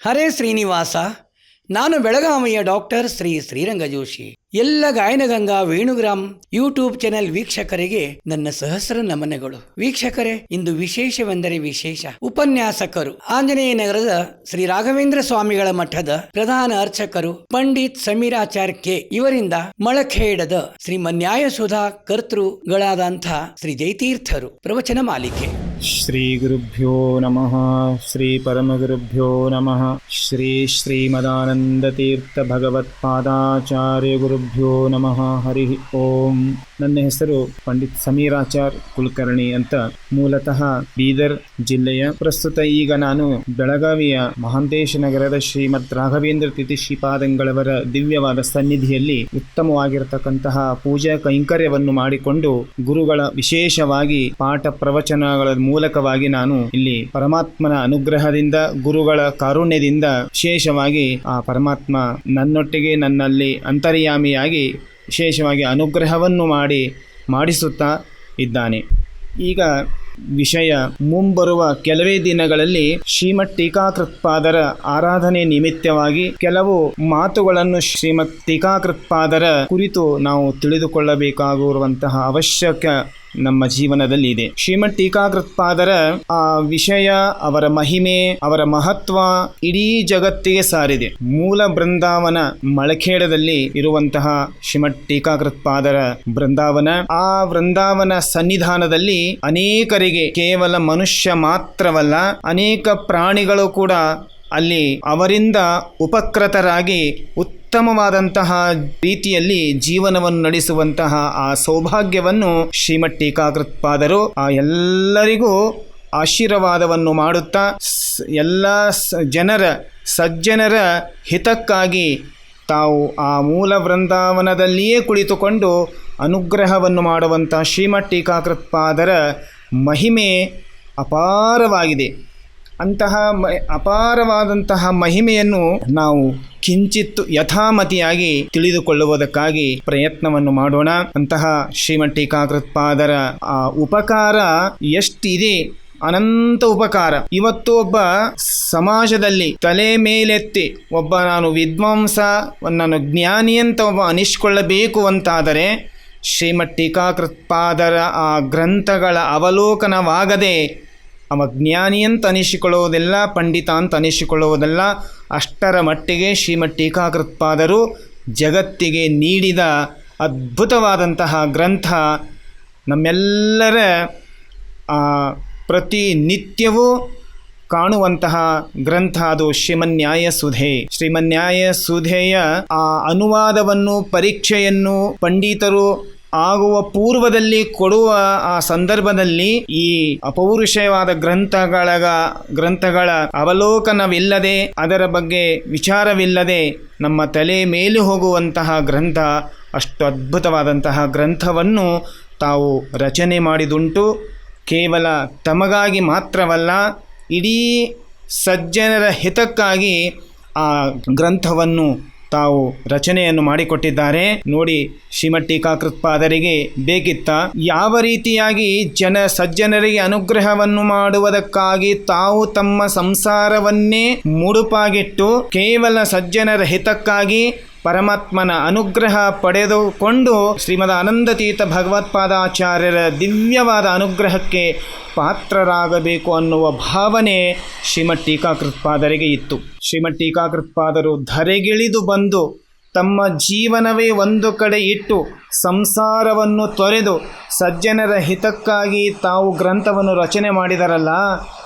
ಹರೇ ಶ್ರೀನಿವಾಸ, ನಾನು ಬೆಳಗಾವಿಯ ಡಾಕ್ಟರ್ ಶ್ರೀ ಶ್ರೀರಂಗ ಜೋಶಿ ಎಲ್ಲ ಗಾಯನಗಂಗಾ ವೇಣುಗ್ರಾಮ್ ಯೂಟ್ಯೂಬ್ ಚಾನೆಲ್ ವೀಕ್ಷಕರಿಗೆ ನನ್ನ ಸಹಸ್ರ ನಮನಗಳು. ವೀಕ್ಷಕರೇ, ಇಂದು ವಿಶೇಷವೆಂದರೆ ವಿಶೇಷ ಉಪನ್ಯಾಸಕರು ಆಂಜನೇಯ ನಗರದ ಶ್ರೀ ರಾಘವೇಂದ್ರ ಸ್ವಾಮಿಗಳ ಮಠದ ಪ್ರಧಾನ ಅರ್ಚಕರು ಪಂಡಿತ್ ಸಮೀರಾಚಾರ್ ಕೆ. ಇವರಿಂದ ಮಳಖೇಡದ ಶ್ರೀ ಮನ್ಯಾಯ ಸುಧಾ ಕರ್ತೃಗಳಾದಂಥ ಶ್ರೀ ಜಯತೀರ್ಥರು ಪ್ರವಚನ ಮಾಲಿಕೆ. श्रीगुरुभ्यो नमः श्रीपरमगुरुभ्यो नमः श्री ಶ್ರೀಮದಾನಂದತೀರ್ಥಭಗವತ್ಪಾದಾಚಾರ್ಯಗುರುಭ್ಯೋ ನಮಃ ಹರಿ ಓಂ ನನ್ನ ಹೆಸರು ಪಂಡಿತ್ ಸಮೀರಾಚಾರ್ ಕುಲಕರ್ಣಿ ಅಂತ ಮೂಲತಃ ಬೀದರ್ ಜಿಲ್ಲೆಯ ಪ್ರಸ್ತುತ ಈಗ ನಾನು ಬೆಳಗಾವಿಯ ಮಹಾಂತೇಶ ನಗರದ ಶ್ರೀಮದ್ ರಾಘವೇಂದ್ರ ತಿಥಿ ಶ್ರೀಪಾದಂಗಳವರ ದಿವ್ಯವಾದ ಸನ್ನಿಧಿಯಲ್ಲಿ ಉತ್ತಮವಾಗಿರತಕ್ಕಂತಹ ಪೂಜಾ ಕೈಂಕರ್ಯವನ್ನು ಮಾಡಿಕೊಂಡು ಗುರುಗಳ ವಿಶೇಷವಾಗಿ ಪಾಠ ಪ್ರವಚನಗಳ ಮೂಲಕವಾಗಿ ನಾನು ಇಲ್ಲಿ ಪರಮಾತ್ಮನ ಅನುಗ್ರಹದಿಂದ, ಗುರುಗಳ ಕಾರುಣ್ಯದಿಂದ ವಿಶೇಷವಾಗಿ ಆ ಪರಮಾತ್ಮ ನನ್ನೊಟ್ಟಿಗೆ ನನ್ನಲ್ಲಿ ಅಂತರ್ಯಾಮಿಯಾಗಿ ವಿಶೇಷವಾಗಿ ಅನುಗ್ರಹವನ್ನು ಮಾಡಿ, ಮಾಡಿಸುತ್ತಾ ಇದ್ದಾನೆ. ಈಗ ವಿಷಯ ಮುಂಬರುವ ಕೆಲವೇ ದಿನಗಳಲ್ಲಿ ಶ್ರೀಮತ್ ಟೀಕಾಕೃತ್ಪಾದರ ಆರಾಧನೆ ನಿಮಿತ್ತವಾಗಿ ಕೆಲವು ಮಾತುಗಳನ್ನು ಶ್ರೀಮತ್ ಟೀಕಾಕೃತ್ಪಾದರ ಕುರಿತು ನಾವು ತಿಳಿದುಕೊಳ್ಳಬೇಕಾಗಿರುವಂತಹ ಅವಶ್ಯಕ ನಮ್ಮ ಜೀವನದಲ್ಲಿ ಇದೆ. ಶ್ರೀಮಠ್ ಟೀಕಾಕೃತ್ಪಾದರ ಆ ವಿಷಯ, ಅವರ ಮಹಿಮೆ, ಅವರ ಮಹತ್ವ ಇಡೀ ಜಗತ್ತಿಗೆ ಸಾರಿದೆ. ಮೂಲ ಬೃಂದಾವನ ಮಳಖೇಡದಲ್ಲಿ ಇರುವಂತಹ ಶ್ರೀಮಠ್ ಟೀಕಾಕೃತ್ಪಾದರ ಬೃಂದಾವನ, ಆ ವೃಂದಾವನ ಸನ್ನಿಧಾನದಲ್ಲಿ ಅನೇಕರಿಗೆ ಕೇವಲ ಮನುಷ್ಯ ಮಾತ್ರವಲ್ಲ, ಅನೇಕ ಪ್ರಾಣಿಗಳು ಕೂಡ ಅಲ್ಲಿ ಅವರಿಂದ ಉಪಕೃತರಾಗಿ ಉತ್ತಮವಾದಂತಹ ರೀತಿಯಲ್ಲಿ ಜೀವನವನ್ನು ನಡೆಸುವಂತಹ ಆ ಸೌಭಾಗ್ಯವನ್ನು ಶ್ರೀಮಠ್ ಟೀಕಾಕೃತ್ಪಾದರು ಆ ಎಲ್ಲರಿಗೂ ಆಶೀರ್ವಾದವನ್ನು ಮಾಡುತ್ತಾ ಎಲ್ಲ ಜನರ ಸಜ್ಜನರ ಹಿತಕ್ಕಾಗಿ ತಾವು ಆ ಮೂಲ ವೃಂದಾವನದಲ್ಲಿಯೇ ಕುಳಿತುಕೊಂಡು ಅನುಗ್ರಹವನ್ನು ಮಾಡುವಂಥ ಶ್ರೀಮಠ್ ಟೀಕಾಕೃತ್ಪಾದರ ಮಹಿಮೆ ಅಪಾರವಾಗಿದೆ. ಅಂತಹ ಮ ಅಪಾರವಾದಂತಹ ಮಹಿಮೆಯನ್ನು ನಾವು ಕಿಂಚಿತ್ತು ಯಥಾಮತಿಯಾಗಿ ತಿಳಿದುಕೊಳ್ಳುವುದಕ್ಕಾಗಿ ಪ್ರಯತ್ನವನ್ನು ಮಾಡೋಣ. ಅಂತಹ ಶ್ರೀಮತ್ ಟೀಕಾಕೃತ್ಪಾದರ ಆ ಉಪಕಾರ ಎಷ್ಟಿದೆ? ಅನಂತ ಉಪಕಾರ. ಇವತ್ತು ಒಬ್ಬ ಸಮಾಜದಲ್ಲಿ ತಲೆ ಮೇಲೆತ್ತಿ ಒಬ್ಬ ನಾನು ವಿದ್ವಾಂಸ ನಾನು ಜ್ಞಾನಿ ಅಂತ ಒಬ್ಬ ಅನಿಸ್ಕೊಳ್ಳಬೇಕು ಅಂತಾದರೆ ಶ್ರೀಮಠ್ ಟೀಕಾಕೃತ್ಪಾದರ ಆ ಗ್ರಂಥಗಳ ಅವಲೋಕನವಾಗದೆ ಅವ ಜ್ಞಾನಿ ಅಂತ ಅನಿಸಿಕೊಳ್ಳುವುದಿಲ್ಲ, ಪಂಡಿತ ಅಂತ ಅನಿಸಿಕೊಳ್ಳುವುದಿಲ್ಲ. ಅಷ್ಟರ ಮಟ್ಟಿಗೆ ಶ್ರೀಮತ್ ಟೀಕಾಕೃತ್ಪಾದರು ಜಗತ್ತಿಗೆ ನೀಡಿದ ಅದ್ಭುತವಾದಂತಹ ಗ್ರಂಥ ನಮ್ಮೆಲ್ಲರ ಪ್ರತಿನಿತ್ಯವೂ ಕಾಣುವಂತಹ ಗ್ರಂಥ ಅದು ಶ್ರೀಮನ್ಯಾಯ ಸುಧೆ ಶ್ರೀಮನ್ಯಾಯ ಸುಧೆಯ ಆ ಅನುವಾದವನ್ನು, ಪರೀಕ್ಷೆಯನ್ನು ಪಂಡಿತರು ಆಗುವ ಪೂರ್ವದಲ್ಲಿ ಕೊಡುವ ಆ ಸಂದರ್ಭದಲ್ಲಿ ಈ ಅಪೌರುಷವಾದ ಗ್ರಂಥಗಳ ಗ್ರಂಥಗಳ ಅವಲೋಕನವಿಲ್ಲದೆ, ಅದರ ಬಗ್ಗೆ ವಿಚಾರವಿಲ್ಲದೆ ನಮ್ಮ ತಲೆ ಮೇಲೆ ಹೋಗುವಂತಹ ಗ್ರಂಥ, ಅಷ್ಟು ಅದ್ಭುತವಾದಂತಹ ಗ್ರಂಥವನ್ನು ತಾವು ರಚನೆ ಮಾಡಿದುಂಟು. ಕೇವಲ ತಮಗಾಗಿ ಮಾತ್ರವಲ್ಲ, ಇಡೀ ಸಜ್ಜನರ ಹಿತಕ್ಕಾಗಿ ಆ ಗ್ರಂಥವನ್ನು ತಾವು ರಚನೆಯನ್ನು ಮಾಡಿಕೊಟ್ಟಿದ್ದಾರೆ. ನೋಡಿ ಶ್ರೀಮಠ್ ಟೀಕಾಕೃತ್ಪಾದರಿಗೆ ಬೇಕಿತ್ತ. ಯಾವ ರೀತಿಯಾಗಿ ಜನ ಸಜ್ಜನರಿಗೆ ಅನುಗ್ರಹವನ್ನು ಮಾಡುವುದಕ್ಕಾಗಿ ತಾವು ತಮ್ಮ ಸಂಸಾರವನ್ನೇ ಮುಡುಪಾಗಿಟ್ಟು ಕೇವಲ ಸಜ್ಜನರ ಹಿತಕ್ಕಾಗಿ ಪರಮಾತ್ಮನ ಅನುಗ್ರಹ ಪಡೆದುಕೊಂಡು ಶ್ರೀಮದ ಆನಂದತೀರ್ಥ ಭಗವತ್ಪಾದಾಚಾರ್ಯರ ದಿವ್ಯವಾದ ಅನುಗ್ರಹಕ್ಕೆ ಪಾತ್ರರಾಗಬೇಕು ಅನ್ನುವ ಭಾವನೆ ಶ್ರೀಮತ್ ಟೀಕಾಕೃತ್ಪಾದರಿಗೆ ಇತ್ತು. ಶ್ರೀಮತ್ ಟೀಕಾಕೃತ್ಪಾದರು ಧರೆಗಿಳಿದು ಬಂದು ತಮ್ಮ ಜೀವನವೇ ಒಂದು ಕಡೆ ಇಟ್ಟು ಸಂಸಾರವನ್ನು ತೊರೆದು ಸಜ್ಜನರ ಹಿತಕ್ಕಾಗಿ ತಾವು ಗ್ರಂಥವನ್ನು ರಚನೆ ಮಾಡಿದರಲ್ಲ,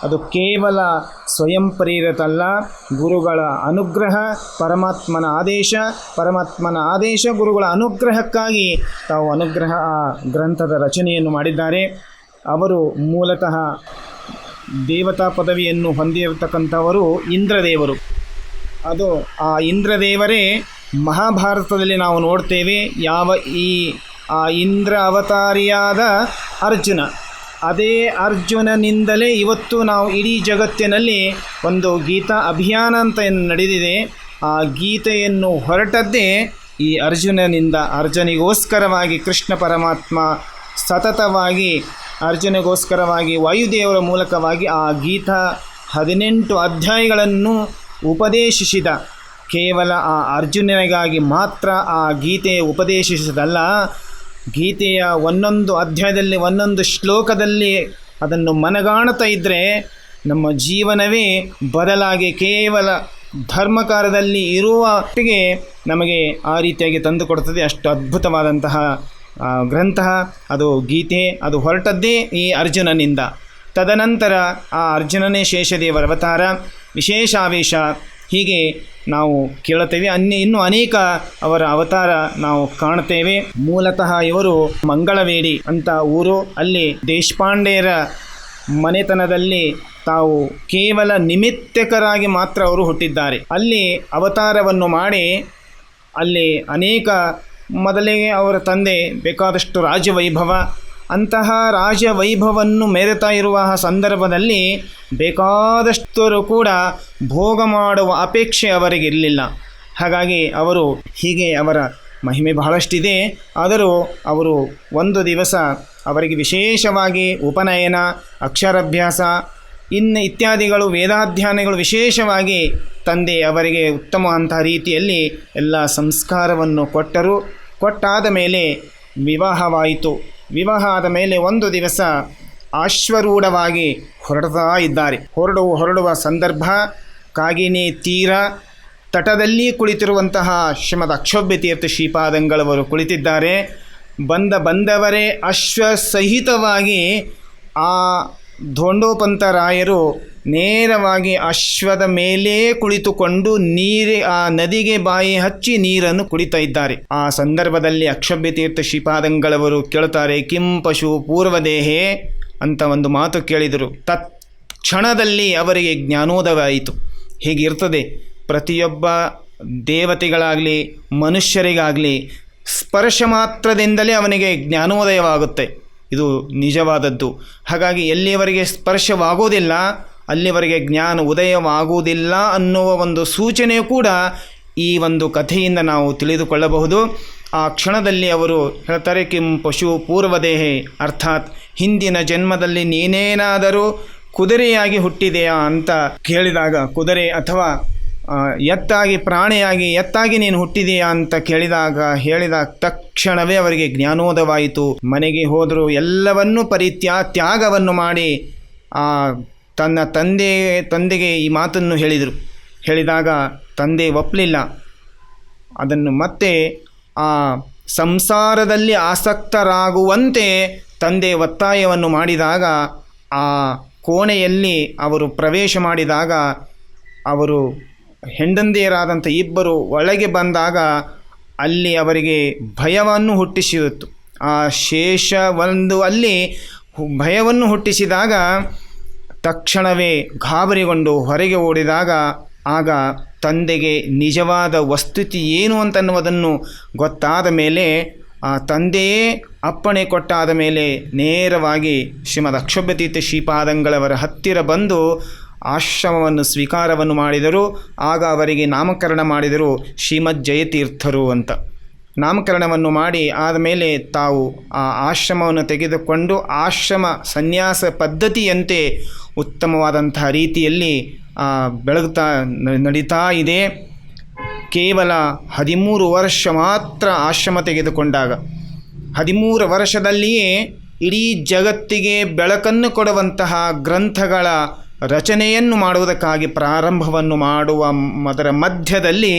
ಅದು ಕೇವಲ ಸ್ವಯಂ ಪ್ರೇರಿತಲ್ಲ ಗುರುಗಳ ಅನುಗ್ರಹ, ಪರಮಾತ್ಮನ ಆದೇಶ ಪರಮಾತ್ಮನ ಆದೇಶ, ಗುರುಗಳ ಅನುಗ್ರಹಕ್ಕಾಗಿ ತಾವು ಅನುಗ್ರಹ ಆ ಗ್ರಂಥದ ರಚನೆಯನ್ನು ಮಾಡಿದ್ದಾರೆ. ಅವರು ಮೂಲತಃ ದೇವತಾ ಪದವಿಯನ್ನು ಹೊಂದಿರತಕ್ಕಂಥವರು ಇಂದ್ರದೇವರು. ಅದು ಆ ಇಂದ್ರದೇವರೇ ಮಹಾಭಾರತದಲ್ಲಿ ನಾವು ನೋಡ್ತೇವೆ ಯಾವ ಈ, ಆ ಇಂದ್ರ ಅವತಾರಿಯಾದ ಅರ್ಜುನ. ಅದೇ ಅರ್ಜುನನಿಂದಲೇ ಇವತ್ತು ನಾವು ಇಡೀ ಜಗತ್ತಿನಲ್ಲಿ ಒಂದು ಗೀತಾ ಅಭಿಯಾನ ಅಂತ ಏನು ನಡೆದಿದೆ. ಆ ಗೀತೆಯನ್ನು ಹೊರಟದ್ದೇ ಈ ಅರ್ಜುನನಿಂದ ಅರ್ಜುನಿಗೋಸ್ಕರವಾಗಿ ಕೃಷ್ಣ ಪರಮಾತ್ಮ ಸತತವಾಗಿ ಅರ್ಜುನಿಗೋಸ್ಕರವಾಗಿ ವಾಯುದೇವರ ಮೂಲಕವಾಗಿ ಆ ಗೀತಾ ಹದಿನೆಂಟು ಅಧ್ಯಾಯಗಳನ್ನು ಉಪದೇಶಿಸಿದ. ಕೇವಲ ಆ ಅರ್ಜುನನಿಗಾಗಿ ಮಾತ್ರ ಆ ಗೀತೆ ಉಪದೇಶಿಸಿದಲ್ಲ, ಗೀತೆಯ ಒಂದೊಂದು ಅಧ್ಯಾಯದಲ್ಲಿ ಒಂದೊಂದು ಶ್ಲೋಕದಲ್ಲಿ ಅದನ್ನು ಮನಗಾಣುತ್ತಾ ಇದ್ದರೆ ನಮ್ಮ ಜೀವನವೇ ಬದಲಾಗಿ ಕೇವಲ ಧರ್ಮಕಾರದಲ್ಲಿ ಇರುವಟ್ಟಿಗೆ ನಮಗೆ ಆ ರೀತಿಯಾಗಿ ತಂದು ಕೊಡುತ್ತದೆ ಅಷ್ಟು ಅದ್ಭುತವಾದಂತಹ ಗ್ರಂಥ. ಅದು ಗೀತೆ, ಅದು ಹೊರಟದ್ದೇ ಈ ಅರ್ಜುನನಿಂದ. ತದನಂತರ ಆ ಅರ್ಜುನನೇ ಶೇಷದೇವರ ಅವತಾರ. ವಿಶೇಷಾವೇಶ ಹೀಗೆ ನಾವು ಕೇಳುತ್ತೇವೆ. ಅನ್ಯ ಇನ್ನು ಅನೇಕ ಅವರ ಅವತಾರ ನಾವು ಕಾಣುತ್ತೇವೆ. ಮೂಲತಃ ಇವರು ಮಂಗಳವೇಡಿ ಅಂತ ಊರು. ಅಲ್ಲಿ ದೇಶಪಾಂಡೆಯರ ಮನೆತನದಲ್ಲಿ ತಾವು ಕೇವಲ ನಿಮಿತ್ತಕರಾಗಿ ಮಾತ್ರ ಅವರು ಹುಟ್ಟಿದ್ದಾರೆ. ಅಲ್ಲಿ ಅವತಾರವನ್ನು ಮಾಡಿ ಅಲ್ಲಿ ಅನೇಕ ಮೊದಲಿಗೆ ಅವರ ತಂದೆ ಬೇಕಾದಷ್ಟು ರಾಜವೈಭವ ಅಂತಹ ರಾಜವೈಭವನ್ನು ಮೆರೆತಾ ಇರುವ ಸಂದರ್ಭದಲ್ಲಿ ಬೇಕಾದಷ್ಟರು ಕೂಡ ಭೋಗ ಮಾಡುವ ಅಪೇಕ್ಷೆ ಅವರಿಗಿರಲಿಲ್ಲ ಹಾಗಾಗಿ ಅವರು ಹೀಗೆ ಅವರ ಮಹಿಮೆ ಬಹಳಷ್ಟಿದೆ. ಆದರೂ ಅವರು ಒಂದು ದಿವಸ ಅವರಿಗೆ ವಿಶೇಷವಾಗಿ ಉಪನಯನ, ಅಕ್ಷರಾಭ್ಯಾಸ, ಇನ್ನು ಇತ್ಯಾದಿಗಳು ವೇದಾಧ್ಯಯನಗಳು ವಿಶೇಷವಾಗಿ ತಂದೆ ಅವರಿಗೆ ಉತ್ತಮವಂತಹ ರೀತಿಯಲ್ಲಿ ಎಲ್ಲ ಸಂಸ್ಕಾರವನ್ನು ಕೊಟ್ಟರು. ಕೊಟ್ಟಾದ ಮೇಲೆ ವಿವಾಹವಾಯಿತು. ವಿವಾಹ ಆದ ಮೇಲೆ ಒಂದು ದಿವಸ ಆಶ್ವರೂಢವಾಗಿ ಹೊರಡ್ತಾ ಇದ್ದಾರೆ. ಹೊರಡುವ ಹೊರಡುವ ಸಂದರ್ಭ, ಕಾಗಿನೆ ತೀರ ತಟದಲ್ಲಿ ಕುಳಿತಿರುವಂತಹ ಶ್ರೀಮದ್ ಅಕ್ಷೋಭ್ಯ ತೀರ್ಥ ಶ್ರೀಪಾದಂಗಳವರು ಕುಳಿತಿದ್ದಾರೆ. ಬಂದ ಬಂದವರೇ ಅಶ್ವಸಹಿತವಾಗಿ ಆ ಧೋಂಡೋಪಂತರಾಯರು ನೇರವಾಗಿ ಅಶ್ವದ ಮೇಲೆ ಕುಳಿತುಕೊಂಡು ನೀರಿ, ಆ ನದಿಗೆ ಬಾಯಿ ಹಚ್ಚಿ ನೀರನ್ನು ಕುಡಿತಾ ಇದ್ದಾರೆ. ಆ ಸಂದರ್ಭದಲ್ಲಿ ಅಕ್ಷಭ್ಯ ತೀರ್ಥ ಶ್ರೀಪಾದಂಗಳವರು ಕೇಳುತ್ತಾರೆ, ಕಿಂ ಪಶು ಪೂರ್ವದೇಹೇ? ಅಂತ ಒಂದು ಮಾತು ಕೇಳಿದರು. ತತ್ ಕ್ಷಣದಲ್ಲಿ ಅವರಿಗೆ ಜ್ಞಾನೋದಯವಾಯಿತು. ಹೀಗಿರ್ತದೆ. ಪ್ರತಿಯೊಬ್ಬ ದೇವತೆಗಳಾಗಲಿ, ಮನುಷ್ಯರಿಗಾಗಲಿ, ಸ್ಪರ್ಶ ಮಾತ್ರದಿಂದಲೇ ಅವನಿಗೆ ಜ್ಞಾನೋದಯವಾಗುತ್ತೆ. ಇದು ನಿಜವಾದದ್ದು. ಹಾಗಾಗಿ ಎಲ್ಲಿಯವರೆಗೆ ಸ್ಪರ್ಶವಾಗುವುದಿಲ್ಲ ಅಲ್ಲಿವರೆಗೆ ಜ್ಞಾನ ಉದಯವಾಗುವುದಿಲ್ಲ ಅನ್ನುವ ಒಂದು ಸೂಚನೆಯು ಕೂಡ ಈ ಒಂದು ಕಥೆಯಿಂದ ನಾವು ತಿಳಿದುಕೊಳ್ಳಬಹುದು. ಆ ಕ್ಷಣದಲ್ಲಿ ಅವರು ಹೇಳ್ತಾರೆ, ಕಿಂ ಪಶು ಪೂರ್ವದೇಹೆ, ಅರ್ಥಾತ್ ಹಿಂದಿನ ಜನ್ಮದಲ್ಲಿ ನೀನೇನಾದರೂ ಕುದುರೆಯಾಗಿ ಹುಟ್ಟಿದೆಯಾ? ಅಂತ ಕೇಳಿದಾಗ, ಕುದುರೆ ಅಥವಾ ಎತ್ತಾಗಿ, ಪ್ರಾಣಿಯಾಗಿ ಎತ್ತಾಗಿ ನೀನು ಹುಟ್ಟಿದೆಯಾ? ಅಂತ ಕೇಳಿದಾಗ, ಹೇಳಿದ ತಕ್ಷಣವೇ ಅವರಿಗೆ ಜ್ಞಾನೋದವಾಯಿತು ಮನೆಗೆ ಹೋದರೂ ಎಲ್ಲವನ್ನೂ ಪರಿತ್ಯಾ ತ್ಯಾಗವನ್ನು ಮಾಡಿ ಆ ತನ್ನ ತಂದೆ, ತಂದೆಗೆ ಈ ಮಾತನ್ನು ಹೇಳಿದರು. ಹೇಳಿದಾಗ ತಂದೆ ಒಪ್ಪಲಿಲ್ಲ. ಅದನ್ನು ಮತ್ತೆ ಆ ಸಂಸಾರದಲ್ಲಿ ಆಸಕ್ತರಾಗುವಂತೆ ತಂದೆ ಒತ್ತಾಯವನ್ನು ಮಾಡಿದಾಗ, ಆ ಕೋಣೆಯಲ್ಲಿ ಅವರು ಪ್ರವೇಶ ಮಾಡಿದಾಗ, ಅವರು ಹೆಂಡಂದಿಯರಾದಂಥ ಇಬ್ಬರು ಒಳಗೆ ಬಂದಾಗ ಅಲ್ಲಿ ಅವರಿಗೆ ಭಯವನ್ನು ಹುಟ್ಟಿಸಿತ್ತು ಆ ಶೇಷ ಅಲ್ಲಿ ಭಯವನ್ನು ಹುಟ್ಟಿಸಿದಾಗ ತಕ್ಷಣವೇ ಗಾಬರಿಗೊಂಡು ಹೊರಗೆ ಓಡಿದಾಗ ಆಗ ತಂದೆಗೆ ನಿಜವಾದ ವಸ್ತುತಿ ಏನು ಅಂತನ್ನುವುದನ್ನು ಗೊತ್ತಾದ ಮೇಲೆ ಆ ತಂದೆಯೇ ಅಪ್ಪಣೆ ಕೊಟ್ಟಾದ ಮೇಲೆ ನೇರವಾಗಿ ಶ್ರೀಮದ್ ಅಕ್ಷಭ್ಯತೀರ್ಥ ಶ್ರೀಪಾದಂಗಳವರ ಹತ್ತಿರ ಬಂದು ಆಶ್ರಮವನ್ನು ಸ್ವೀಕಾರವನ್ನು ಮಾಡಿದರು. ಆಗ ಅವರಿಗೆ ನಾಮಕರಣ ಮಾಡಿದರು ಶ್ರೀಮದ್ ಜಯತೀರ್ಥರು ಅಂತ. ನಾಮಕರಣವನ್ನು ಮಾಡಿ ಆದಮೇಲೆ ತಾವು ಆ ಆಶ್ರಮವನ್ನು ತೆಗೆದುಕೊಂಡು ಆಶ್ರಮ ಸನ್ಯಾಸ ಪದ್ಧತಿಯಂತೆ ಉತ್ತಮವಾದಂತಹ ರೀತಿಯಲ್ಲಿ ಬೆಳಗ್ತಾ ನಡೀತಾ ಇದೆ. ಕೇವಲ ಹದಿಮೂರು ವರ್ಷ ಮಾತ್ರ ಆಶ್ರಮ ತೆಗೆದುಕೊಂಡಾಗ. ಹದಿಮೂರು ವರ್ಷದಲ್ಲಿಯೇ ಇಡೀ ಜಗತ್ತಿಗೆ ಬೆಳಕನ್ನು ಕೊಡುವಂತಹ ಗ್ರಂಥಗಳ ರಚನೆಯನ್ನು ಮಾಡುವುದಕ್ಕಾಗಿ ಪ್ರಾರಂಭವನ್ನು ಮಾಡುವ ಅದರ ಮಧ್ಯದಲ್ಲಿ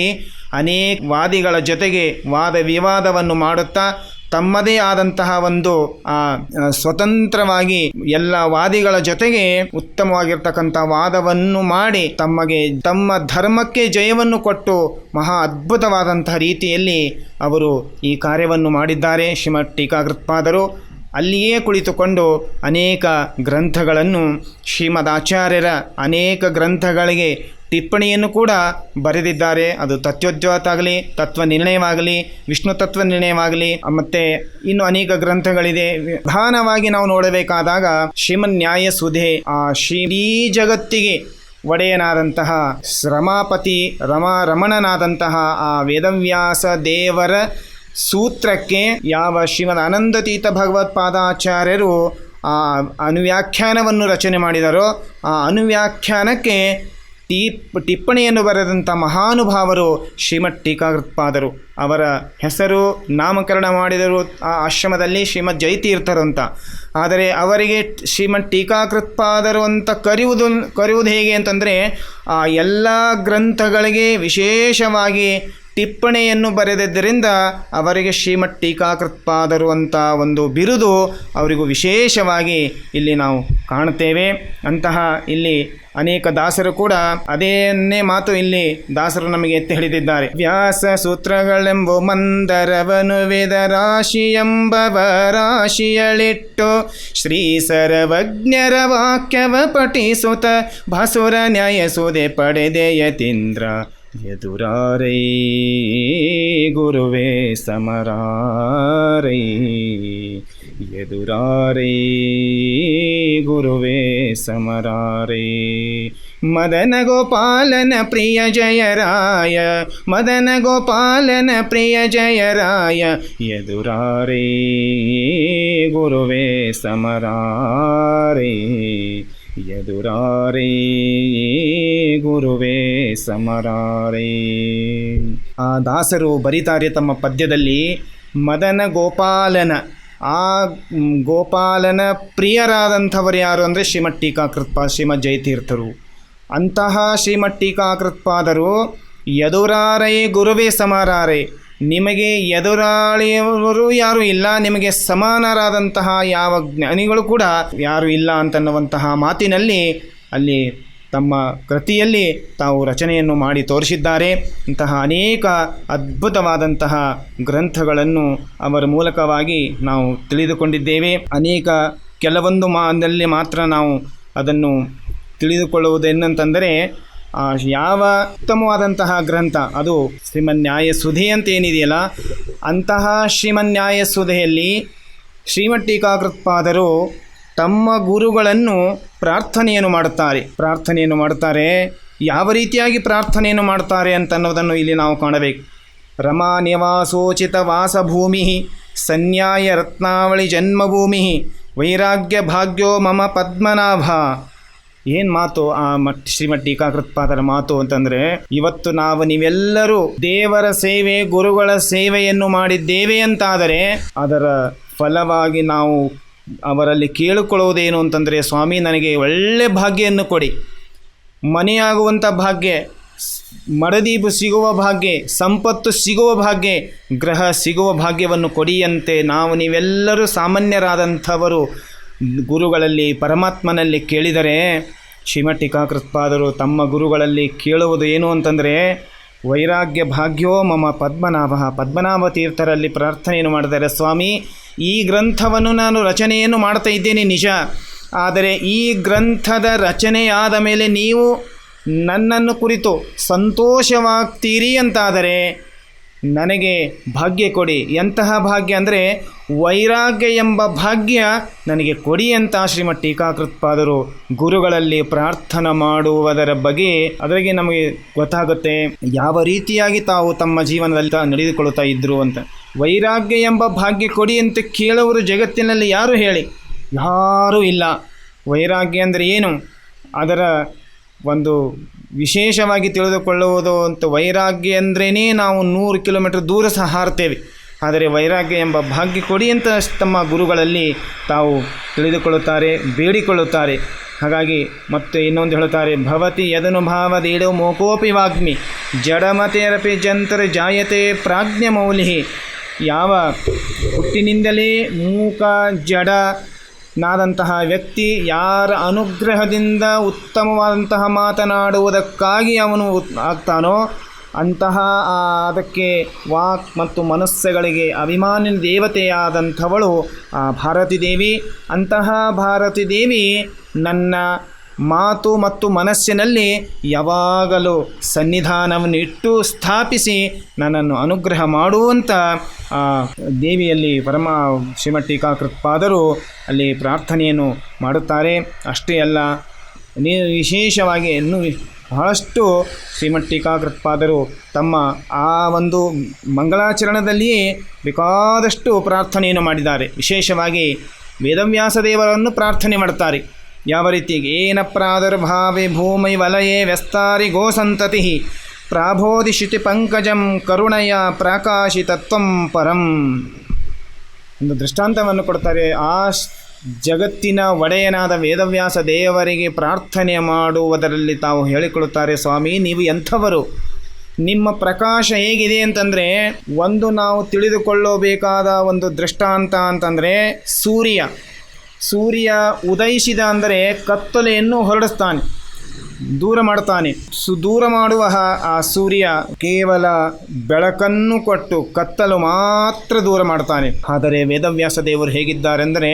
ಅನೇಕ ವಾದಿಗಳ ಜೊತೆಗೆ ವಾದ ವಿವಾದವನ್ನು ಮಾಡುತ್ತಾ ತಮ್ಮದೇ ಆದಂತಹ ಒಂದು ಆ, ಸ್ವತಂತ್ರವಾಗಿ ಎಲ್ಲ ವಾದಿಗಳ ಜೊತೆಗೆ ಉತ್ತಮವಾಗಿರ್ತಕ್ಕಂಥ ವಾದವನ್ನು ಮಾಡಿ ತಮಗೆ ತಮ್ಮ ಧರ್ಮಕ್ಕೆ ಜಯವನ್ನು ಕೊಟ್ಟು ಮಹಾ ಅದ್ಭುತವಾದಂತಹ ರೀತಿಯಲ್ಲಿ ಅವರು ಈ ಕಾರ್ಯವನ್ನು ಮಾಡಿದ್ದಾರೆ. ಶ್ರೀಮಠ್ ಟೀಕಾಕೃತ್ಪಾದರು ಅಲ್ಲಿಯೇ ಕುಳಿತುಕೊಂಡು ಅನೇಕ ಗ್ರಂಥಗಳನ್ನು ಶ್ರೀಮದ್ ಆಚಾರ್ಯರ ಅನೇಕ ಗ್ರಂಥಗಳಿಗೆ ಟಿಪ್ಪಣಿಯನ್ನು ಕೂಡ ಬರೆದಿದ್ದಾರೆ. ಅದು ತತ್ವೋದ್ಯೋತಾಗಲಿ ತತ್ವ ನಿರ್ಣಯವಾಗಲಿ ವಿಷ್ಣು ತತ್ವ ನಿರ್ಣಯವಾಗಲಿ ಮತ್ತು ಇನ್ನು ಅನೇಕ ಗ್ರಂಥಗಳಿದೆ. ಪ್ರಧಾನವಾಗಿ ನಾವು ನೋಡಬೇಕಾದಾಗ ಶ್ರೀಮನ್ಯಾಯ ಸುಧೆ ಆ ಶ್ರೀ ಜಗತ್ತಿಗೆ ಒಡೆಯನಾದಂತಹ ರಮಾಪತಿ ರಮಾ ರಮಣನಾದಂತಹ ಆ ವೇದವ್ಯಾಸ ದೇವರ ಸೂತ್ರಕ್ಕೆ ಯಾವ ಶ್ರೀಮದ್ ಅನಂದತೀತ ಭಗವತ್ಪಾದಾಚಾರ್ಯರು ಆ ಅನುವ್ಯಾಖ್ಯಾನವನ್ನು ರಚನೆ ಮಾಡಿದರೋ, ಆ ಅನುವ್ಯಾಖ್ಯಾನಕ್ಕೆ ಟೀಪ್, ಟಿಪ್ಪಣಿಯನ್ನು ಬರೆದಂಥ ಮಹಾನುಭಾವರು ಶ್ರೀಮದ್ ಟೀಕಾಕೃತ್ಪಾದರು. ಅವರ ಹೆಸರು ನಾಮಕರಣ ಮಾಡಿದರು, ಆ ಆಶ್ರಮದಲ್ಲಿ ಶ್ರೀಮದ್ ಜಯತೀರ್ಥರು ಅಂತ. ಆದರೆ ಅವರಿಗೆ ಶ್ರೀಮದ್ ಟೀಕಾಕೃತ್ಪಾದರು ಅಂತ ಕರೆಯುವುದು ಕರೆಯುವುದು ಹೇಗೆ ಅಂತಂದರೆ, ಆ ಎಲ್ಲ ಗ್ರಂಥಗಳಿಗೆ ವಿಶೇಷವಾಗಿ ಟಿಪ್ಪಣಿಯನ್ನು ಬರೆದಿದ್ದರಿಂದ ಅವರಿಗೆ ಶ್ರೀಮಠ್ ಟೀಕಾಕೃತ್ಪಾದರು ಅಂತ ಒಂದು ಬಿರುದು ಅವರಿಗೂ ವಿಶೇಷವಾಗಿ ಇಲ್ಲಿ ನಾವು ಕಾಣುತ್ತೇವೆ. ಅಂತಹ ಇಲ್ಲಿ ಅನೇಕ ದಾಸರು ಕೂಡ ಅದೇನ್ನೇ ಮಾತು ಇಲ್ಲಿ ದಾಸರು ನಮಗೆ ಎತ್ತಿ ಹಿಡಿದಿದ್ದಾರೆ. ವ್ಯಾಸ ಸೂತ್ರಗಳೆಂಬ ಮಂದರವನು ವೇದ ರಾಶಿ ಎಂಬವ ರಾಶಿಯಳಿಟ್ಟು ಶ್ರೀ ಸರ್ವಜ್ಞರ ವಾಕ್ಯವ ಪಠಿಸುತ್ತ ಭಾಸುರ ನ್ಯಾಯಸುದೆ ಪಡೆದೆ ಯತೀಂದ್ರ ಎದುರಾರೈ ಗುರುವೇ ಸಮರಾರೈ ಎದುರಾರೈ ಗುರುವೇ ಸಮರಾರೈ ಮದನ ಗೋಪಾಲನ ಪ್ರಿಯ ಜಯರಾಯ ಮದನ ಗೋಪಾಲನ ಪ್ರಿಯ ಜಯರಾಯ ಎದುರಾರೈ ಗುರುವೇ ಸಮರಾರೈ ಎದುರಾರೇ ಗುರುವೇ ಸಮರಾರೇ. ಆ ದಾಸರು ಬರೀತಾರೆ ತಮ್ಮ ಪದ್ಯದಲ್ಲಿ, ಮದನ ಗೋಪಾಲನ, ಆ ಗೋಪಾಲನ ಪ್ರಿಯರಾದಂಥವರು ಯಾರು ಅಂದರೆ ಶ್ರೀಮಟ್ಟೀಕಾಕೃತ್ಪ ಶ್ರೀಮದ್ ಜಯತೀರ್ಥರು. ಅಂತಹ ಶ್ರೀಮಟ್ಟೀಕಾಕೃತ್ಪಾದರು ಟೀಕಾಕೃತ್ಪಾದರು ಎದುರಾರೇ ಗುರುವೇ ಸಮರಾರೆ, ನಿಮಗೆ ಎದುರಾಳಿಯವರು ಯಾರೂ ಇಲ್ಲ, ನಿಮಗೆ ಸಮಾನರಾದಂತಹ ಯಾವ ಜ್ಞಾನಿಗಳು ಕೂಡ ಯಾರು ಇಲ್ಲ ಅಂತನ್ನುವಂತಹ ಮಾತಿನಲ್ಲಿ ಅಲ್ಲಿ ತಮ್ಮ ಕೃತಿಯಲ್ಲಿ ತಾವು ರಚನೆಯನ್ನು ಮಾಡಿ ತೋರಿಸಿದ್ದಾರೆ. ಇಂತಹ ಅನೇಕ ಅದ್ಭುತವಾದಂತಹ ಗ್ರಂಥಗಳನ್ನು ಅವರ ಮೂಲಕವಾಗಿ ನಾವು ತಿಳಿದುಕೊಂಡಿದ್ದೇವೆ. ಅನೇಕ ಕೆಲವೊಂದು ಮಾದಲ್ಲಿ ಮಾತ್ರ ನಾವು ಅದನ್ನು ತಿಳಿದುಕೊಳ್ಳುವುದೇನಂತಂದರೆ ಯಾವ ಉತ್ತಮವಾದಂತಹ ಗ್ರಂಥ, ಅದು ಶ್ರೀಮನ್ಯಾಯ ಸುಧೆ ಅಂತ ಏನಿದೆಯಲ್ಲ ಅಂತಹ ಶ್ರೀಮನ್ಯಾಯ ಸುಧೆಯಲ್ಲಿ ಶ್ರೀಮತ್ ಟೀಕಾಕೃತ್ಪಾದರು ತಮ್ಮ ಗುರುಗಳನ್ನು ಪ್ರಾರ್ಥನೆಯನ್ನು ಮಾಡುತ್ತಾರೆ. ಪ್ರಾರ್ಥನೆಯನ್ನು ಮಾಡುತ್ತಾರೆ. ಯಾವ ರೀತಿಯಾಗಿ ಪ್ರಾರ್ಥನೆಯನ್ನು ಮಾಡ್ತಾರೆ ಅಂತ ಅನ್ನೋದನ್ನು ಇಲ್ಲಿ ನಾವು ಕಾಣಬೇಕು. ರಮಾ ನಿವಾಸೋಚಿತ ವಾಸಭೂಮಿ, ಸನ್ಯಾಯ ರತ್ನಾವಳಿ ಜನ್ಮಭೂಮಿ, ವೈರಾಗ್ಯ ಭಾಗ್ಯೋ ಮಮ ಪದ್ಮನಾಭ. ಏನು ಮಾತು ಆ ಮಠ ಶ್ರೀಮಠ್ ಟೀಕಾಕೃತ್ಪಾದರ ಮಾತು ಅಂತಂದರೆ, ಇವತ್ತು ನಾವು ನೀವೆಲ್ಲರೂ ದೇವರ ಸೇವೆ, ಗುರುಗಳ ಸೇವೆಯನ್ನು ಮಾಡಿದ್ದೇವೆ ಅಂತಾದರೆ, ಅದರ ಫಲವಾಗಿ ನಾವು ಅವರಲ್ಲಿ ಕೇಳಿಕೊಳ್ಳುವುದೇನು ಅಂತಂದರೆ, ಸ್ವಾಮಿ, ನನಗೆ ಒಳ್ಳೆ ಭಾಗ್ಯವನ್ನು ಕೊಡಿ. ಮನೆಯಾಗುವಂಥ ಭಾಗ್ಯ, ಮರದೀಪು ಸಿಗುವ ಭಾಗ್ಯ, ಸಂಪತ್ತು ಸಿಗುವ ಭಾಗ್ಯ, ಗ್ರಹ ಸಿಗುವ ಭಾಗ್ಯವನ್ನು ಕೊಡಿಯಂತೆ ನಾವು ನೀವೆಲ್ಲರೂ ಸಾಮಾನ್ಯರಾದಂಥವರು. ಗುರುಗಳಲ್ಲಿ, ಪರಮಾತ್ಮನಲ್ಲಿ ಕೇಳಿದರೆ ಶ್ರೀಮಠಿಕಾಕೃತ್ಪಾದರು ತಮ್ಮ ಗುರುಗಳಲ್ಲಿ ಕೇಳುವುದು ಏನು ಅಂತಂದರೆ, ವೈರಾಗ್ಯ ಭಾಗ್ಯೋ ಮಮ ಪದ್ಮನಾಭ. ಪದ್ಮನಾಭ ತೀರ್ಥರಲ್ಲಿ ಪ್ರಾರ್ಥನೆಯನ್ನು ಮಾಡಿದರೆ, ಸ್ವಾಮಿ ಈ ಗ್ರಂಥವನ್ನು ನಾನು ರಚನೆಯನ್ನು ಮಾಡ್ತಾ ಇದ್ದೇನೆ ನಿಜ. ಆದರೆ ಈ ಗ್ರಂಥದ ರಚನೆಯಾದ ಮೇಲೆ ನೀವು ನನ್ನನ್ನು ಕುರಿತು ಸಂತೋಷವಾಗ್ತೀರಿ ಅಂತಾದರೆ ನನಗೆ ಭಾಗ್ಯ ಕೊಡಿ. ಎಂತಹ ಭಾಗ್ಯ ಅಂದರೆ ವೈರಾಗ್ಯ ಎಂಬ ಭಾಗ್ಯ ನನಗೆ ಕೊಡಿ ಅಂತ ಶ್ರೀಮತ್ ಟೀಕಾಕೃತ್ಪಾದರು ಗುರುಗಳಲ್ಲಿ ಪ್ರಾರ್ಥನೆ ಮಾಡುವುದರ ಬಗ್ಗೆ ಅದರಿಗೆ ನಮಗೆ ಗೊತ್ತಾಗುತ್ತೆ. ಯಾವ ರೀತಿಯಾಗಿ ತಾವು ತಮ್ಮ ಜೀವನದಲ್ಲಿ ನಡೆದುಕೊಳ್ಳುತ್ತಾ ಇದ್ದರು ಅಂತ. ವೈರಾಗ್ಯ ಎಂಬ ಭಾಗ್ಯ ಕೊಡಿ ಅಂತ ಕೇಳುವರು ಜಗತ್ತಿನಲ್ಲಿ ಯಾರು ಹೇಳಿ? ಯಾರೂ ಇಲ್ಲ. ವೈರಾಗ್ಯ ಅಂದರೆ ಏನು? ಅದರ ಒಂದು ವಿಶೇಷವಾಗಿ ತಿಳಿದುಕೊಳ್ಳುವುದು ಅಂತ ವೈರಾಗ್ಯ ಅಂದ್ರೇ ನಾವು ನೂರು ಕಿಲೋಮೀಟರ್ ದೂರ ಸಹ ಹಾರ್ತೇವೆ. ಆದರೆ ವೈರಾಗ್ಯ ಎಂಬ ಭಾಗ್ಯ ಕೊಡಿ ಅಂತ ತಮ್ಮ ಗುರುಗಳಲ್ಲಿ ತಾವು ತಿಳಿದುಕೊಳ್ಳುತ್ತಾರೆ, ಬೇಡಿಕೊಳ್ಳುತ್ತಾರೆ. ಹಾಗಾಗಿ ಮತ್ತೆ ಇನ್ನೊಂದು ಹೇಳುತ್ತಾರೆ, ಭವತಿ ಯದನುಭಾವದೇಡೋ ಮೋಕೋಪಿ ವಾಗ್ಮಿ, ಜಡಮತೆರಪಿ ಜಂತರ ಜಾಯತೆ ಪ್ರಾಜ್ಞ ಮೌಲಿ ಯಾವ ಹುಟ್ಟಿನಿಂದಲೇ ಮೂಕ, ಜಡ ನಾದಂತಹ ವ್ಯಕ್ತಿ, ಯಾರ ಅನುಗ್ರಹದಿಂದ ಉತ್ತಮವಾದಂತಹ ಮಾತನಾಡುವುದಕ್ಕಾಗಿ ಅವನು ಆಗ್ತಾನೋ, ಅಂತಹ ಅದಕ್ಕೆ ವಾಕ್ ಮತ್ತು ಮನಸ್ಸುಗಳಿಗೆ ಅಭಿಮಾನಿ ದೇವತೆಯಾದಂಥವಳು ಆ ಭಾರತಿ ದೇವಿ ಅಂತಹ ಭಾರತಿ ದೇವಿ ನನ್ನ ಮಾತು ಮತ್ತು ಮನಸ್ಸಿನಲ್ಲಿ ಯಾವಾಗಲೂ ಸನ್ನಿಧಾನವನ್ನು ಇಟ್ಟು ಸ್ಥಾಪಿಸಿ ನನ್ನನ್ನು ಅನುಗ್ರಹ ಮಾಡುವಂಥ ದೇವಿಯಲ್ಲಿ ಪರಮ ಶ್ರೀಮತ್ ಟೀಕಾಕೃತ್ಪಾದರು ಅಲ್ಲಿ ಪ್ರಾರ್ಥನೆಯನ್ನು ಮಾಡುತ್ತಾರೆ. ಅಷ್ಟೇ ಅಲ್ಲ ವಿಶೇಷವಾಗಿ ಇನ್ನೂ ಬಹಳಷ್ಟು ಶ್ರೀಮಟ್ಟಿಕಾಕೃತ್ಪಾದರು ತಮ್ಮ ಆ ಒಂದು ಮಂಗಳಾಚರಣದಲ್ಲಿಯೇ ಬೇಕಾದಷ್ಟು ಪ್ರಾರ್ಥನೆಯನ್ನು ಮಾಡಿದ್ದಾರೆ. ವಿಶೇಷವಾಗಿ ವೇದವ್ಯಾಸ ದೇವರನ್ನು ಪ್ರಾರ್ಥನೆ ಮಾಡುತ್ತಾರೆ. ಯಾವ ರೀತಿ ಏನ ಪ್ರಾದುರ್ಭಾವೆ ಭೂಮಿ ವಲಯೇ ವ್ಯಸ್ತಾರಿ ಗೋಸಂತತಿ ಪ್ರಾಬೋಧಿಶಿತಿ ಪಂಕಜಂ ಕರುಣಯ ಪ್ರಾಕಾಶಿತತ್ವಂ ಪರಂ. ಒಂದು ದೃಷ್ಟಾಂತವನ್ನು ಕೊಡ್ತಾರೆ, ಆ ಜಗತ್ತಿನ ಒಡೆಯನಾದ ವೇದವ್ಯಾಸ ದೇವರಿಗೆ ಪ್ರಾರ್ಥನೆ ಮಾಡುವುದರಲ್ಲಿ ತಾವು ಹೇಳಿಕೊಳ್ಳುತ್ತಾರೆ, ಸ್ವಾಮಿ, ನೀವು ಎಂಥವರು? ನಿಮ್ಮ ಪ್ರಕಾಶ ಹೇಗಿದೆ ಅಂತಂದರೆ, ಒಂದು ನಾವು ತಿಳಿದುಕೊಳ್ಳಬೇಕಾದ ಒಂದು ದೃಷ್ಟಾಂತ ಅಂತಂದರೆ ಸೂರ್ಯ. ಸೂರ್ಯ ಉದಯಿಸಿದ ಅಂದರೆ ಕತ್ತಲೆಯನ್ನು ಹೊರಡಿಸ್ತಾನೆ, ದೂರ ಮಾಡ್ತಾನೆ ಸುದೂರ ಮಾಡುವ ಆ- ಆ ಸೂರ್ಯ ಕೇವಲ ಬೆಳಕನ್ನು ಕೊಟ್ಟು ಕತ್ತಲು ಮಾತ್ರ ದೂರ ಮಾಡ್ತಾನೆ ಆದರೆ ವೇದವ್ಯಾಸ ದೇವರು ಹೇಗಿದ್ದಾರೆಂದರೆ,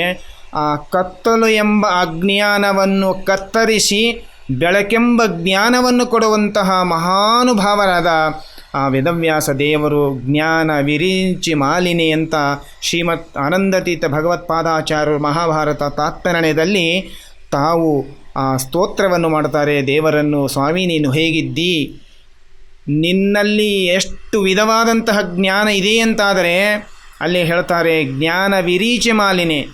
ಆ ಕತ್ತಲು ಎಂಬ ಅಜ್ಞಾನವನ್ನು ಕತ್ತರಿಸಿ ಬೆಳಕೆಂಬ ಜ್ಞಾನವನ್ನು ಕೊಡುವಂತಹ ಮಹಾನುಭಾವರಾದ ಆ ವೇದವ್ಯಾಸ ದೇವರು ಜ್ಞಾನ ವಿರಿಂಚಿ ಮಾಲಿನಿ ಅಂತ ಶ್ರೀಮತ್ ಆನಂದತೀತ ಭಗವತ್ಪಾದಾಚಾರ್ಯರು ಮಹಾಭಾರತ ತಾತ್ಪರ್ಯದಲ್ಲಿ ತಾವು ಆ ಸ್ತೋತ್ರವನ್ನು ಮಾಡ್ತಾರೆ ದೇವರನ್ನು ಸ್ವಾಮಿ ನೀನು ಹೇಗಿದ್ದಿ? ನಿನ್ನಲ್ಲಿ ಎಷ್ಟು ವಿಧವಾದಂತಹ ಜ್ಞಾನ ಇದೆ ಅಂತಾದರೆ, ಅಲ್ಲಿ ಹೇಳ್ತಾರೆ, ಜ್ಞಾನ ವಿರೀಚೆ ಮಾಲಿನಿ.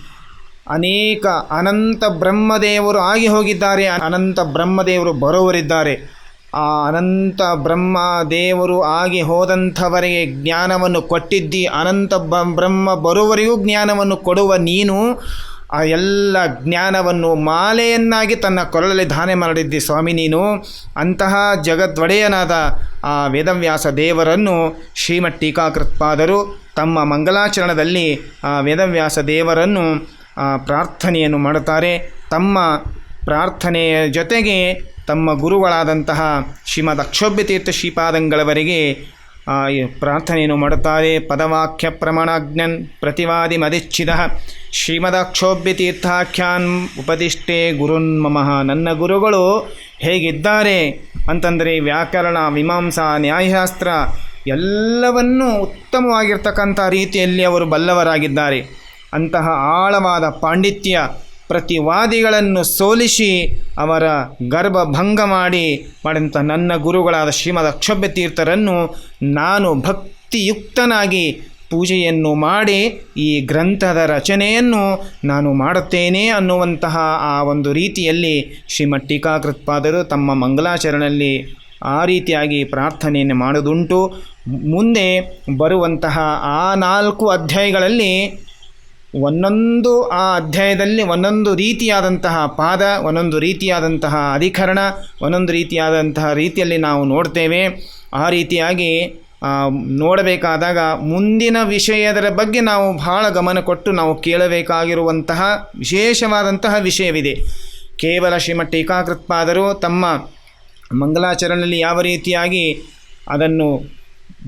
ಅನೇಕ ಅನಂತ ಬ್ರಹ್ಮದೇವರು ಆಗಿ ಹೋಗಿದ್ದಾರೆ, ಅನಂತ ಬ್ರಹ್ಮದೇವರು ಬರೋವರಿದ್ದಾರೆ. ಆ ಅನಂತ ಬ್ರಹ್ಮ ದೇವರು ಆಗಿ ಹೋದಂಥವರಿಗೆ ಜ್ಞಾನವನ್ನು ಕೊಟ್ಟಿದ್ದಿ, ಅನಂತ ಬ್ರಹ್ಮ ಬರುವರಿಗೂ ಜ್ಞಾನವನ್ನು ಕೊಡುವ ನೀನು, ಆ ಎಲ್ಲ ಜ್ಞಾನವನ್ನು ಮಾಲೆಯನ್ನಾಗಿ ತನ್ನ ಕೊರಳಲ್ಲಿ ಧಾನೆ ಮಾಡಿದ್ದಿ ಸ್ವಾಮಿ ನೀನು. ಅಂತಹ ಜಗದ್ವಡೆಯನಾದ ಆ ವೇದವ್ಯಾಸ ದೇವರನ್ನು ಶ್ರೀಮಠ್ ಟೀಕಾಕೃತ್ಪಾದರು ತಮ್ಮ ಮಂಗಲಾಚರಣದಲ್ಲಿ ಆ ವೇದವ್ಯಾಸ ದೇವರನ್ನು ಪ್ರಾರ್ಥನೆಯನ್ನು ಮಾಡುತ್ತಾರೆ. ತಮ್ಮ ಪ್ರಾರ್ಥನೆಯ ಜೊತೆಗೆ ತಮ್ಮ ಗುರುಗಳಾದಂತಹ ಶ್ರೀಮದ್ ಅಕ್ಷೋಭ್ಯತೀರ್ಥ ಶ್ರೀಪಾದಂಗಳವರಿಗೆ ಪ್ರಾರ್ಥನೆಯನ್ನು ಮಾಡುತ್ತಾರೆ. ಪದವಾಕ್ಯ ಪ್ರಮಾಣಾಜ್ಞನ್ ಪ್ರತಿವಾದಿ ಮದಿಚ್ಛಿದ. ಶ್ರೀಮದಕ್ಷೋಭ್ಯತೀರ್ಥಾಖ್ಯಾನ್ ಉಪದಿಷ್ಟೇ ಗುರುನ್ ಮಮಃ. ನನ್ನ ಗುರುಗಳು ಹೇಗಿದ್ದಾರೆ? ಅಂತಂದರೆ ವ್ಯಾಕರಣ, ಮೀಮಾಂಸಾ, ನ್ಯಾಯಶಾಸ್ತ್ರ ಎಲ್ಲವನ್ನೂ ಉತ್ತಮವಾಗಿರ್ತಕ್ಕಂಥ ರೀತಿಯಲ್ಲಿ ಅವರು ಬಲ್ಲವರಾಗಿದ್ದಾರೆ. ಅಂತಹ ಆಳವಾದ ಪಾಂಡಿತ್ಯ ಪ್ರತಿವಾದಿಗಳನ್ನು ಸೋಲಿಸಿ ಅವರ ಗರ್ಭಭಂಗ ಮಾಡಿ ಮಾಡಿದಂಥ ನನ್ನ ಗುರುಗಳಾದ ಶ್ರೀಮದ್ ಅಕ್ಷಭ್ಯ ತೀರ್ಥರನ್ನು ನಾನು ಭಕ್ತಿಯುಕ್ತನಾಗಿ ಪೂಜೆಯನ್ನು ಮಾಡಿ ಈ ಗ್ರಂಥದ ರಚನೆಯನ್ನು ನಾನು ಮಾಡುತ್ತೇನೆ ಅನ್ನುವಂತಹ ಆ ಒಂದು ರೀತಿಯಲ್ಲಿ ಶ್ರೀಮಠ್ ಟೀಕಾಕೃತ್ಪಾದರು ತಮ್ಮ ಮಂಗಲಾಚರಣೆಯಲ್ಲಿ ಆ ರೀತಿಯಾಗಿ ಪ್ರಾರ್ಥನೆಯನ್ನು ಮಾಡೋದುಂಟು. ಮುಂದೆ ಬರುವಂತಹ ಆ ನಾಲ್ಕು ಅಧ್ಯಾಯಗಳಲ್ಲಿ ಒಂದೊಂದು ಆ ಅಧ್ಯಾಯದಲ್ಲಿ ಒಂದೊಂದು ರೀತಿಯಾದಂತಹ ಪಾದ, ಒಂದೊಂದು ರೀತಿಯಾದಂತಹ ಅಧಿಕರಣ, ಒಂದೊಂದು ರೀತಿಯಾದಂತಹ ರೀತಿಯಲ್ಲಿ ನಾವು ನೋಡ್ತೇವೆ. ಆ ರೀತಿಯಾಗಿ ನೋಡಬೇಕಾದಾಗ ಮುಂದಿನ ವಿಷಯದರ ಬಗ್ಗೆ ನಾವು ಬಹಳ ಗಮನ ಕೊಟ್ಟು ನಾವು ಕೇಳಬೇಕಾಗಿರುವಂತಹ ವಿಶೇಷವಾದಂತಹ ವಿಷಯವಿದೆ. ಕೇವಲ ಶ್ರೀಮಠ ಟೀಕಾಕೃತ್ಪಾದರು ತಮ್ಮ ಮಂಗಲಾಚರಣೆಯಲ್ಲಿ ಯಾವ ರೀತಿಯಾಗಿ ಅದನ್ನು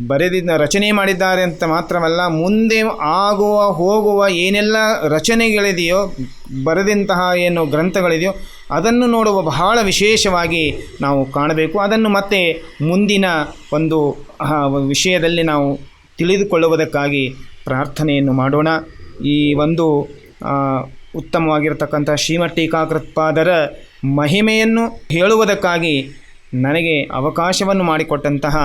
ಬರೆದಿದ್ದ, ರಚನೆ ಮಾಡಿದ್ದಾರೆ ಅಂತ ಮಾತ್ರವಲ್ಲ, ಮುಂದೆ ಆಗುವ, ಹೋಗುವ ಏನೆಲ್ಲ ರಚನೆಗಳಿದೆಯೋ, ಬರೆದಂತಹ ಏನು ಗ್ರಂಥಗಳಿದೆಯೋ, ಅದನ್ನು ನೋಡುವ ಬಹಳ ವಿಶೇಷವಾಗಿ ನಾವು ಕಾಣಬೇಕು. ಅದನ್ನು ಮತ್ತೆ ಮುಂದಿನ ಒಂದು ವಿಷಯದಲ್ಲಿ ನಾವು ತಿಳಿದುಕೊಳ್ಳುವುದಕ್ಕಾಗಿ ಪ್ರಾರ್ಥನೆಯನ್ನು ಮಾಡೋಣ. ಈ ಒಂದು ಉತ್ತಮವಾಗಿರತಕ್ಕಂಥ ಶ್ರೀಮಠ್ ಟೀಕಾಕೃತ್ಪಾದರ ಮಹಿಮೆಯನ್ನು ಹೇಳುವುದಕ್ಕಾಗಿ ನನಗೆ ಅವಕಾಶವನ್ನು ಮಾಡಿಕೊಟ್ಟಂತಹ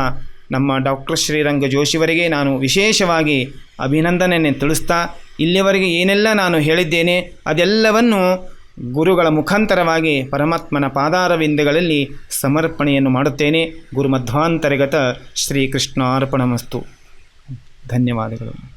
ನಮ್ಮ ಡಾಕ್ಟರ್ ಶ್ರೀರಂಗ ಜೋಶಿಯವರಿಗೆ ನಾನು ವಿಶೇಷವಾಗಿ ಅಭಿನಂದನೆಯನ್ನು ತಿಳಿಸ್ತಾ ಇಲ್ಲಿವರೆಗೆ ಏನೆಲ್ಲ ನಾನು ಹೇಳಿದ್ದೇನೆ, ಅದೆಲ್ಲವನ್ನು ಗುರುಗಳ ಮುಖಾಂತರವಾಗಿ ಪರಮಾತ್ಮನ ಪಾದಾರವಿಂದಗಳಲ್ಲಿ ಸಮರ್ಪಣೆಯನ್ನು ಮಾಡುತ್ತೇನೆ. ಗುರುಮಧ್ವಾಂತರ್ಗತ ಶ್ರೀಕೃಷ್ಣಾರ್ಪಣಮಸ್ತು. ಧನ್ಯವಾದಗಳು.